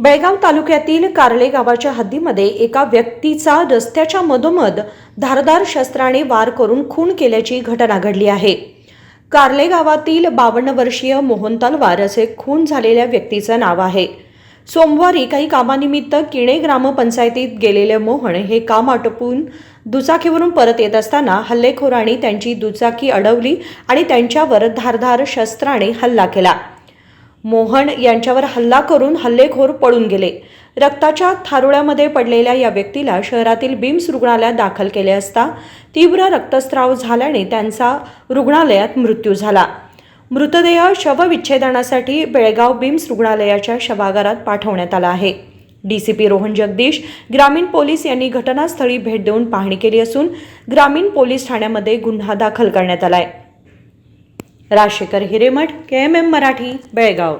बेळगाव तालुक्यातील कारले गावाच्या हद्दीमध्ये एका व्यक्तीचा रस्त्याच्या मधोमध धारदार शस्त्राने वार करून खून केल्याची घटना घडली आहे. कारले गावातील बावन्न वर्षीय मोहन तलवार असे खून झालेल्या व्यक्तीचं नाव आहे. सोमवारी काही कामानिमित्त किणे ग्रामपंचायतीत गेलेले मोहन हे काम आटोपून दुचाकीवरून परत येत असताना हल्लेखोरांनी त्यांची दुचाकी अडवली आणि त्यांच्यावर धारधार शस्त्राने हल्ला केला. मोहन यांच्यावर हल्ला करून हल्लेखोर पळून गेले. रक्ताच्या थारोळ्यामध्ये पडलेल्या या व्यक्तीला शहरातील बिम्स रुग्णालयात दाखल केले असता तीव्र रक्तस्राव झाल्याने त्यांचा रुग्णालयात मृत्यू झाला. मृतदेह शवविच्छेदनासाठी बेळगाव बिम्स रुग्णालयाच्या शवागारात पाठवण्यात आला आहे. डीसीपी रोहन जगदीश ग्रामीण पोलीस यांनी घटनास्थळी भेट देऊन पाहणी केली असून ग्रामीण पोलीस ठाण्यामध्ये गुन्हा दाखल करण्यात आला आहे Rashekar Hiremath K M M Marathi Belgaum.